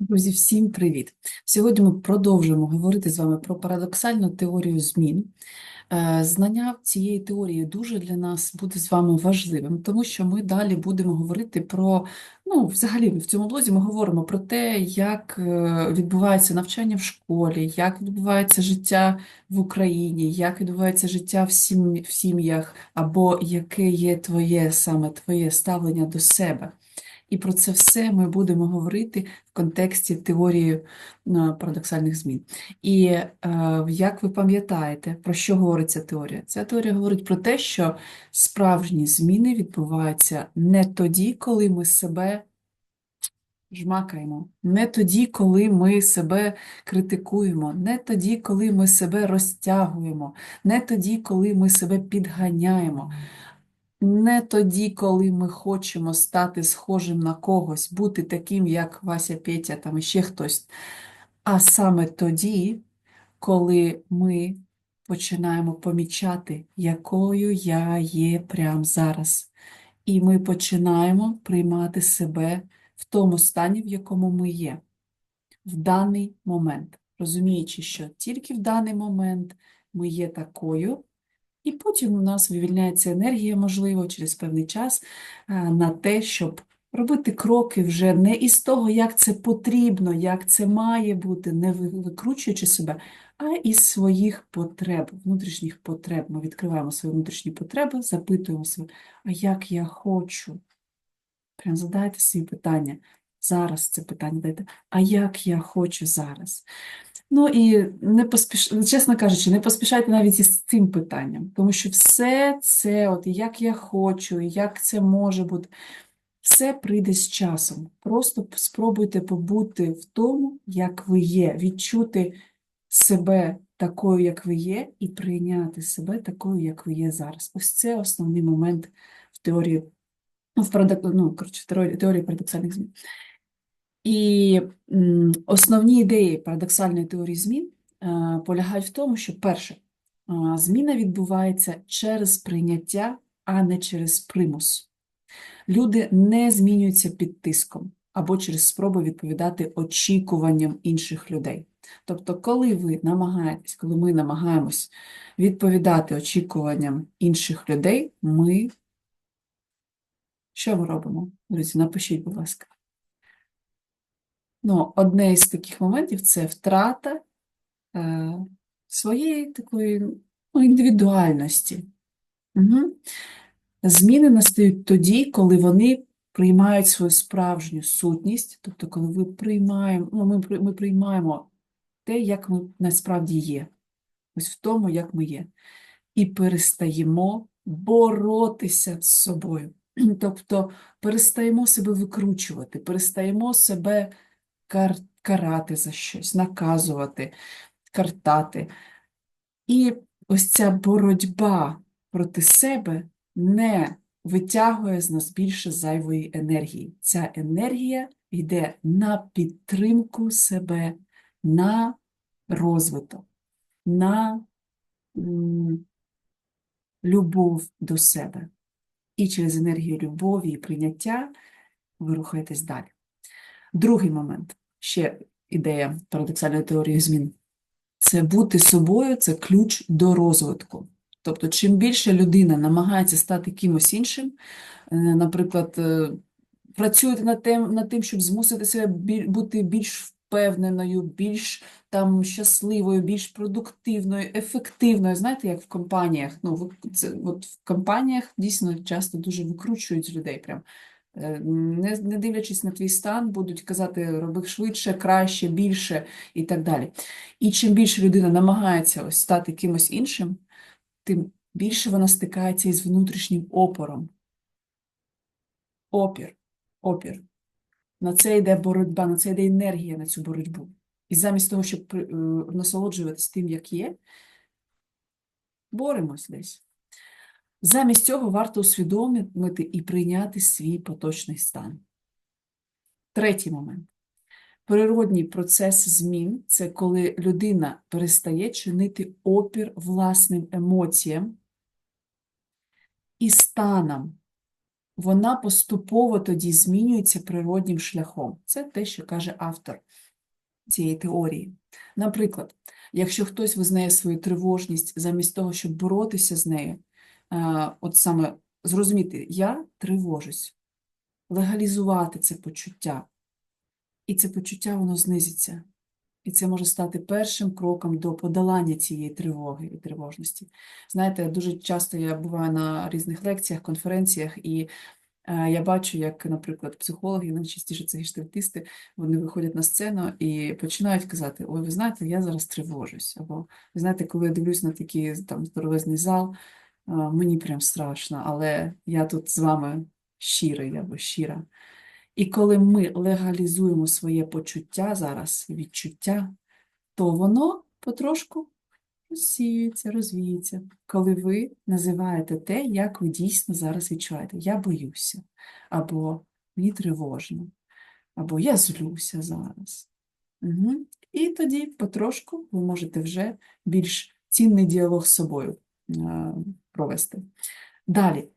Друзі, всім привіт! Сьогодні ми продовжуємо говорити з вами про парадоксальну теорію змін. Е, Знання цієї теорії дуже для нас буде з вами важливим, тому що ми далі будемо говорити про, ну, взагалі, в цьому блозі ми говоримо про те, як е, відбувається навчання в школі, як відбувається життя в Україні, як відбувається життя в сім- в сім'ях, або яке є твоє саме твоє ставлення до себе. І про це все ми будемо говорити в контексті теорії е, парадоксальних змін. І е, як ви пам'ятаєте, про що говорить ця теорія? Ця теорія говорить про те, що справжні зміни відбуваються не тоді, коли ми себе жмакаємо, не тоді, коли ми себе критикуємо, не тоді, коли ми себе розтягуємо, не тоді, коли ми себе підганяємо. Не тоді, коли ми хочемо стати схожим на когось, бути таким, як Вася, Петя, там іще хтось, а саме тоді, коли ми починаємо помічати, якою я є прямо зараз. І ми починаємо приймати себе в тому стані, в якому ми є, в даний момент, розуміючи, що тільки в даний момент ми є такою. І потім у нас вивільняється енергія, можливо, через певний час е, на те, щоб робити кроки вже не із того, як це потрібно, як це має бути, не викручуючи себе, а із своїх потреб, внутрішніх потреб. Ми відкриваємо свої внутрішні потреби, запитуємо себе, а як я хочу? Прям задайте собі питання. Зараз це питання дайте, а як я хочу зараз? Ну і не поспіш... чесно кажучи, не поспішайте навіть із цим питанням, тому що все це, от як я хочу, як це може бути, все прийде з часом. Просто спробуйте побути в тому, як ви є, відчути себе такою, як ви є, і прийняти себе такою, як ви є зараз. Ось це основний момент в теорії, в парадок... ну, коротше, теорії парадоксальних змін. І основні ідеї парадоксальної теорії змін е, полягають в тому, що перше, е, зміна відбувається через прийняття, а не через примус. Люди не змінюються під тиском або через спробу відповідати очікуванням інших людей. Тобто, коли ви намагаєтесь, коли ми намагаємось відповідати очікуванням інших людей, ми що ми робимо? Друзі, напишіть, будь ласка. Ну, одне із таких моментів це втрата е, своєї такої ну, індивідуальності. Угу. Зміни настають тоді, коли вони приймають свою справжню сутність, тобто, коли ви приймаємо, ну, ми, ми приймаємо те, як ми насправді є, ось в тому, як ми є, і перестаємо боротися з собою. Тобто перестаємо себе викручувати, перестаємо себе карати за щось, наказувати, картати. І ось ця боротьба проти себе не витягує з нас більше зайвої енергії. Ця енергія йде на підтримку себе, на розвиток, на любов до себе. І через енергію любові і прийняття ви рухаєтесь далі. Другий момент, ще ідея парадоксальної теорії змін. Це бути собою, це ключ до розвитку. Тобто, чим більше людина намагається стати кимось іншим, е, наприклад, е, працює над тим, над тим, щоб змусити себе бути більш впевненою, більш там щасливою, більш продуктивною, ефективною. Знаєте, як в компаніях. Ну, це, от в компаніях дійсно часто дуже викручують людей. Прям. Е, Не, не дивлячись на твій стан, будуть казати, роби швидше, краще, більше і так далі. І чим більше людина намагається ось стати кимось іншим, тим більше вона стикається із внутрішнім опором. Опір, опір. На це йде боротьба, на це йде енергія на цю боротьбу. І замість того, щоб е, насолоджуватись тим, як є, боремось десь. Замість цього варто усвідомити і прийняти свій поточний стан. Третій момент. Природній процес змін це коли людина перестає чинити опір власним емоціям і станам, вона поступово тоді змінюється природнім шляхом. Це те, що каже автор цієї теорії. Наприклад, якщо хтось визнає свою тривожність замість того, щоб боротися з нею, от саме зрозуміти, я тривожусь, легалізувати це почуття, і це почуття воно знизиться. І це може стати першим кроком до подолання цієї тривоги і тривожності. Знаєте, дуже часто я буваю на різних лекціях, конференціях, і е, я бачу, як, наприклад, психологи, найчастіше це гештальтисти, вони виходять на сцену і починають казати: Ой, ви знаєте, я зараз тривожусь. Або ви знаєте, коли я дивлюсь на такий там здоровезний зал, е, мені прям страшно, але я тут з вами щирий або щира. І коли ми легалізуємо своє почуття зараз, відчуття, то воно потрошку розсіюється, розвіється, коли ви називаєте те, як ви дійсно зараз відчуваєте. Я боюся, або мені тривожно, або я злюся зараз. Угу. І тоді потрошку ви можете вже більш цінний діалог з собою провести. Далі.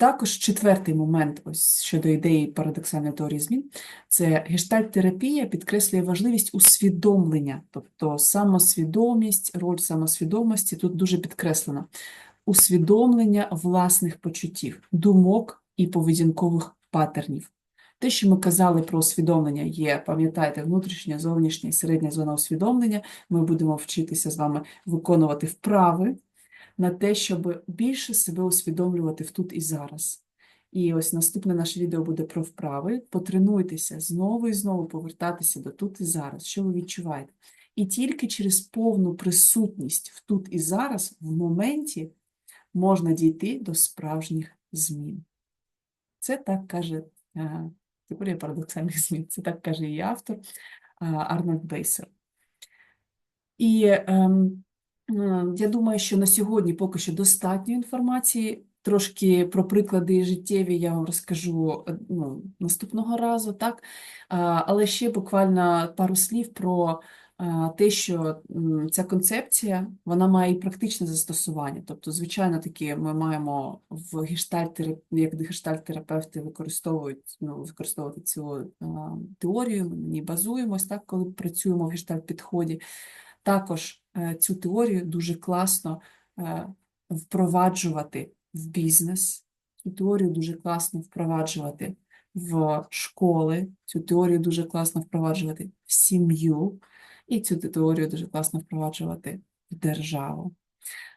Також четвертий момент, ось щодо ідеї парадоксальної теорії змін, це гештальт-терапія підкреслює важливість усвідомлення, тобто самосвідомість, роль самосвідомості тут дуже підкреслена. Усвідомлення власних почуттів, думок і поведінкових паттернів. Те, що ми казали про усвідомлення, є, пам'ятаєте, внутрішня, зовнішня і середня зона усвідомлення. Ми будемо вчитися з вами виконувати вправи на те, щоб більше себе усвідомлювати в тут і зараз. І ось наступне наше відео буде про вправи. Потренуйтеся знову і знову повертатися до тут і зараз, що ви відчуваєте. І тільки через повну присутність в тут і зараз, в моменті, можна дійти до справжніх змін. Це так каже е, теорія парадоксальних змін, це так каже її автор Арнольд Бейсер. І Е, Я думаю, що на сьогодні поки що достатньо інформації. Трошки про приклади життєві я вам розкажу е, ну, наступного разу, так? Але ще буквально пару слів про те, що ця концепція вона має і практичне застосування. Тобто, звичайно, таки ми маємо в гештальт як гештальт-терапевти використовують ну, використовувати цю теорію, ми на ній базуємось, так, коли працюємо в гештальт-підході. Також е, цю теорію дуже класно е, впроваджувати в бізнес, цю теорію дуже класно впроваджувати в школи, цю теорію дуже класно впроваджувати в сім'ю, і цю теорію дуже класно впроваджувати в державу.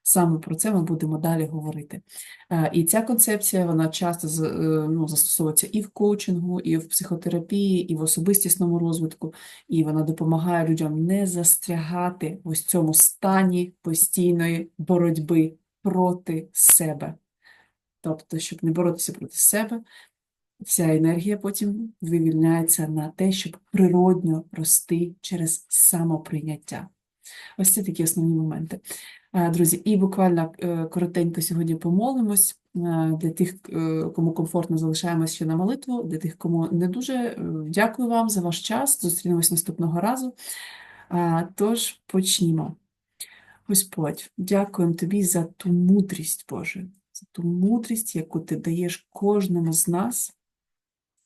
Саме про це ми будемо далі говорити. Е, і ця концепція вона часто ну, застосовується і в коучингу, і в психотерапії, і в особистісному розвитку, і вона допомагає людям не застрягати в ось цьому стані постійної боротьби проти себе. Тобто, щоб не боротися проти себе, вся енергія потім вивільняється на те, щоб природньо рости через самоприйняття. Ось це такі основні моменти. Е, друзі, і буквально е, коротенько сьогодні помолимось е, для тих, кому комфортно залишаємось ще на молитву, для тих, кому не дуже. Дякую вам за ваш час. Зустрінемось наступного разу. Тож почнімо. Господь, дякуємо тобі за ту мудрість, Боже, за ту мудрість, яку ти даєш кожному з нас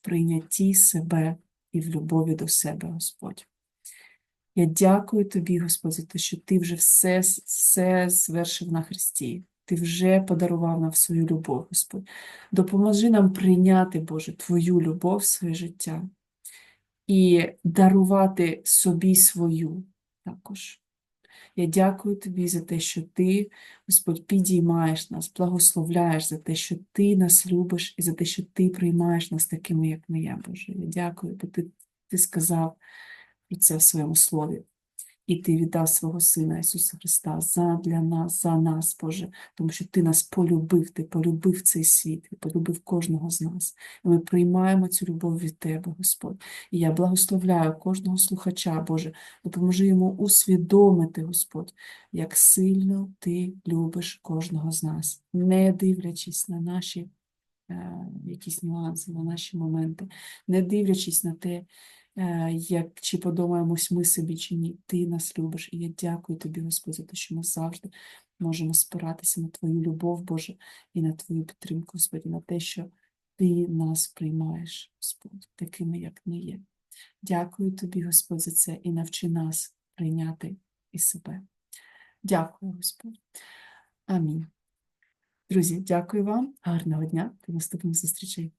прийнятті себе і в любові до себе, Господь. Я дякую тобі, Господь, за те, що ти вже все все звершив на Христі. Ти вже подарував нам свою любов, Господь. Допоможи нам прийняти, Боже, Твою любов в своє життя і дарувати собі свою також. Я дякую тобі за те, що ти, Господь, підіймаєш нас, благословляєш за те, що ти нас любиш, і за те, що ти приймаєш нас такими, як ми є, Боже. Я дякую, бо ти, ти сказав про це в своєму слові. І ти віддав свого Сина Ісуса Христа задля нас, за нас, Боже, тому що Ти нас полюбив, Ти полюбив цей світ, Ти полюбив кожного з нас. І ми приймаємо цю любов від Тебе, Господь. І я благословляю кожного слухача, Боже, допоможи йому усвідомити, Господь, як сильно Ти любиш кожного з нас, не дивлячись на наші е, якісь нюанси, на наші моменти, не дивлячись на те. Е, як чи подумаємось ми собі, чи ні, ти нас любиш. І я дякую тобі, Господь, за те, що ми завжди можемо спиратися на Твою любов, Боже, і на Твою підтримку, Господи, на те, що Ти нас приймаєш, Господь, такими, як ми є. Дякую Тобі, Господь, за це і навчи нас прийняти і себе. Дякую, Господь. Амінь. Друзі, дякую вам. Гарного дня. До наступних зустрічей.